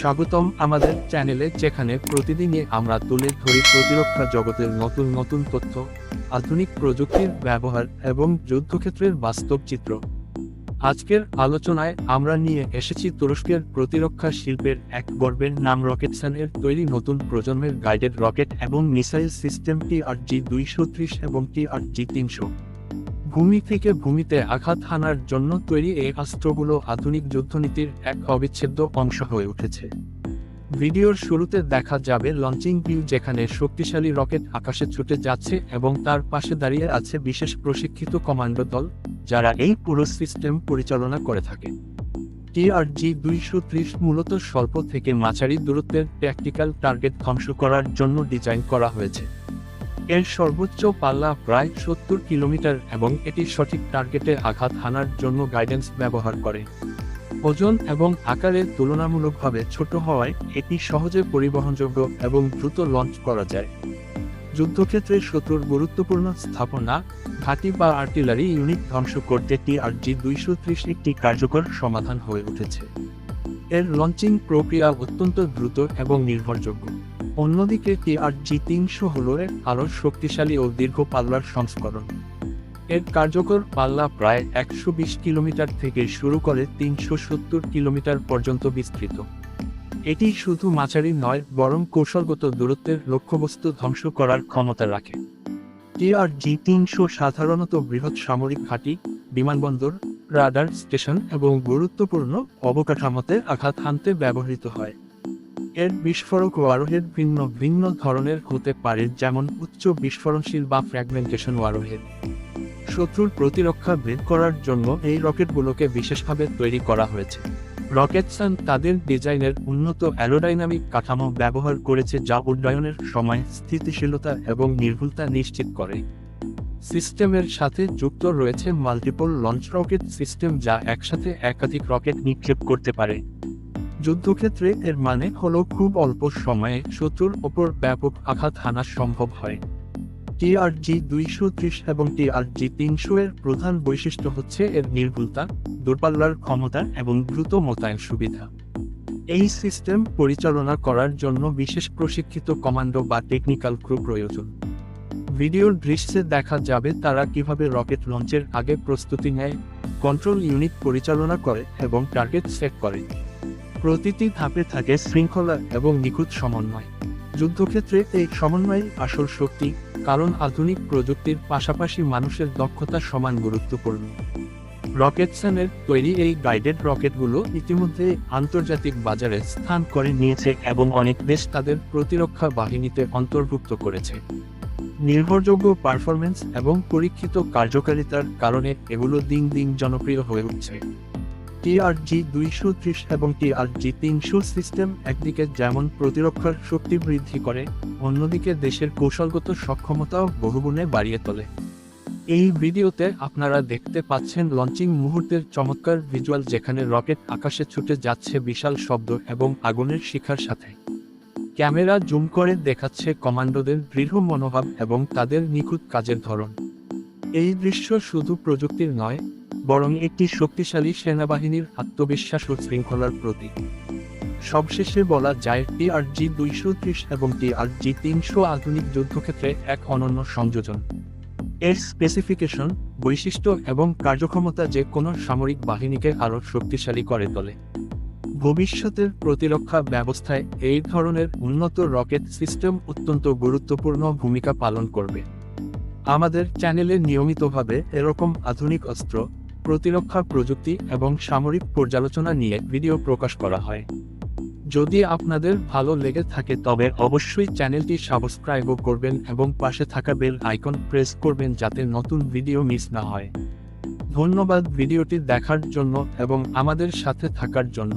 স্বাগতম আমাদের চ্যানেলে, যেখানে প্রতিদিনই আমরা তুলে ধরি প্রতিরক্ষা জগতের নতুন নতুন তথ্য, আধুনিক প্রযুক্তির ব্যবহার এবং যুদ্ধক্ষেত্রের বাস্তব চিত্র। আজকের আলোচনায় আমরা নিয়ে এসেছি তুরস্কের প্রতিরক্ষা শিল্পের এক গর্বের নাম রকেট রকেটসানের তৈরি নতুন প্রজন্মের গাইডেড রকেট এবং missile system T R G দুইশো ত্রিশ এবং টি আর জি তিনশো। ভূমি থেকে ভূমিতে আঘাত হানার জন্য তৈরি এই অস্ত্রগুলো আধুনিক যুদ্ধনীতির এক অবিচ্ছেদ্য অংশ হয়ে উঠেছে। ভিডিওর শুরুতে দেখা যাবে লঞ্চিং ভিউ যেখানে শক্তিশালী রকেট আকাশে ছুটে যাচ্ছে এবং তার পাশে দাঁড়িয়ে আছে বিশেষ প্রশিক্ষিত কমান্ডো দল, যারা এই পুরো সিস্টেম পরিচালনা করে থাকে। টিআরজি দুইশো ত্রিশ মূলত স্বল্প থেকে মাঝারি দূরত্বের ট্যাকটিক্যাল টার্গেট ধ্বংস করার জন্য ডিজাইন করা হয়েছে। এর সর্বোচ্চ পাল্লা প্রায় সত্তর কিলোমিটার এবং এটি সঠিক টার্গেটে আঘাত হানার জন্য গাইডেন্স ব্যবহার করে। ওজন এবং আকারে তুলনামূলকভাবে ছোট হওয়ায় এটি সহজে পরিবহনযোগ্য এবং দ্রুত লঞ্চ করা যায়। যুদ্ধক্ষেত্রে শত্রুর গুরুত্বপূর্ণ স্থাপনা, ঘাঁটি বা আর্টিলারি ইউনিট ধ্বংস করতে টিআরজি দুইশো ত্রিশ একটি কার্যকর সমাধান হয়ে উঠেছে। এর লঞ্চিং প্রক্রিয়া অত্যন্ত দ্রুত এবং নির্ভরযোগ্য। অন্যদিকে টিআরজি তিনশো হল এর আরও শক্তিশালী ও দীর্ঘ পাল্লার সংস্করণ। এর কার্যকর পাল্লা প্রায় একশো বিশ কিলোমিটার থেকে শুরু করে তিনশো সত্তর কিলোমিটার পর্যন্ত বিস্তৃত। এটি শুধু মাঝারি নয়, বরং কৌশলগত দূরত্বের লক্ষ্যবস্তু ধ্বংস করার ক্ষমতা রাখে। টিআরজি তিনশো সাধারণত বৃহৎ সামরিক ঘাঁটি, বিমানবন্দর, রাডার স্টেশন এবং গুরুত্বপূর্ণ অবকাঠামোতে আঘাত হানতে ব্যবহৃত হয়। এর বিস্ফোরক ওয়ারহেড ভিন্ন ভিন্ন ধরনের হতে পারে, যেমন উচ্চ বিস্ফোরণশীল বা ফ্র্যাগমেন্টেশন ওয়ারহেড শত্রুর প্রতিরক্ষা ভেদ করার জন্য এই রকেটগুলোকে বিশেষভাবে তৈরি করা হয়েছে। রকেটসান তাদের ডিজাইনের উন্নত অ্যারোডাইনামিক কাঠামো ব্যবহার করেছে যা উড্ডয়নের সময় স্থিতিশীলতা এবং নির্ভুলতা নিশ্চিত করে। সিস্টেমের সাথে যুক্ত রয়েছে মাল্টিপল লঞ্চ রকেট সিস্টেম যা একসাথে একাধিক রকেট নিক্ষেপ করতে পারে। যুদ্ধক্ষেত্রে এর মানে হলো খুব অল্প সময়ে শত্রুর ওপর ব্যাপক আঘাত হানা সম্ভব হয়। টিআরজি দুইশো ত্রিশ এবং টিআরজি তিনশো এর প্রধান বৈশিষ্ট্য হচ্ছে এর নির্ভুলতা, দূরপাল্লার ক্ষমতা এবং দ্রুত মোতায়েন সুবিধা। এই সিস্টেম পরিচালনা করার জন্য বিশেষ প্রশিক্ষিত কমান্ডো বা টেকনিক্যাল ক্রু প্রয়োজন। ভিডিওর দৃশ্যে দেখা যাবে তারা কীভাবে রকেট লঞ্চের আগে প্রস্তুতি নেয়, কন্ট্রোল ইউনিট পরিচালনা করে এবং টার্গেট সেট করে। প্রতিটি ধাপে থাকে শৃঙ্খলা এবং নিখুঁত সমন্বয়। যুদ্ধক্ষেত্রে এই সমন্বয় আসল শক্তি, কারণ আধুনিক প্রযুক্তির পাশাপাশি মানুষের দক্ষতা সমান গুরুত্বপূর্ণ। রকেটসানের তৈরি এই গাইডেড রকেটগুলো ইতিমধ্যে আন্তর্জাতিক বাজারে স্থান করে নিয়েছে এবং অনেক দেশ তাদের প্রতিরক্ষা বাহিনীতে অন্তর্ভুক্ত করেছে। নির্ভরযোগ্য পারফরমেন্স এবং পরীক্ষিত কার্যকারিতার কারণে এগুলো দিন দিন জনপ্রিয় হয়ে উঠছে। টিআরজি দুইশো ত্রিশ এবং টিআরজি তিনশো সিস্টেম একদিকে যেমন প্রতিরক্ষার শক্তি বৃদ্ধি করে, অন্যদিকে দেশের কৌশলগত সক্ষমতাও বহুগুণে বাড়িয়ে তোলে। এই ভিডিওতে আপনারা দেখতে পাচ্ছেন লঞ্চিং মুহূর্তের চমৎকার ভিজুয়াল যেখানে রকেট আকাশে ছুটে যাচ্ছে বিশাল শব্দ এবং আগুনের শিখার সাথে। ক্যামেরা জুম করে দেখাচ্ছে কমান্ডোদের দৃঢ় মনোভাব এবং তাদের নিখুঁত কাজের ধরন। এই দৃশ্য শুধু প্রযুক্তির নয় বরং একটি শক্তিশালী সেনাবাহিনীর আত্মবিশ্বাস ও শৃঙ্খলার প্রতীক। সবশেষে বলা যায় টিআরজি দুইশো ত্রিশ এবং টিআরজি তিনশো আধুনিক যুদ্ধক্ষেত্রে এক অনন্য সংযোজন। এর স্পেসিফিকেশন বৈশিষ্ট্য এবং কার্যক্ষমতা যে কোনো সামরিক বাহিনীকে আরও শক্তিশালী করে তোলে। ভবিষ্যতের প্রতিরক্ষা ব্যবস্থায় এই ধরনের উন্নত রকেট সিস্টেম অত্যন্ত গুরুত্বপূর্ণ ভূমিকা পালন করবে। আমাদের চ্যানেলে নিয়মিতভাবে এরকম আধুনিক অস্ত্র প্রতিরক্ষা প্রযুক্তি এবং সামরিক পর্যালোচনা নিয়ে ভিডিও প্রকাশ করা হয়। যদি আপনাদের ভালো লেগে থাকে তবে অবশ্যই চ্যানেলটি সাবস্ক্রাইবও করবেন এবং পাশে থাকা বেল আইকন প্রেস করবেন যাতে নতুন ভিডিও মিস না হয়। ধন্যবাদ ভিডিওটি দেখার জন্য এবং আমাদের সাথে থাকার জন্য।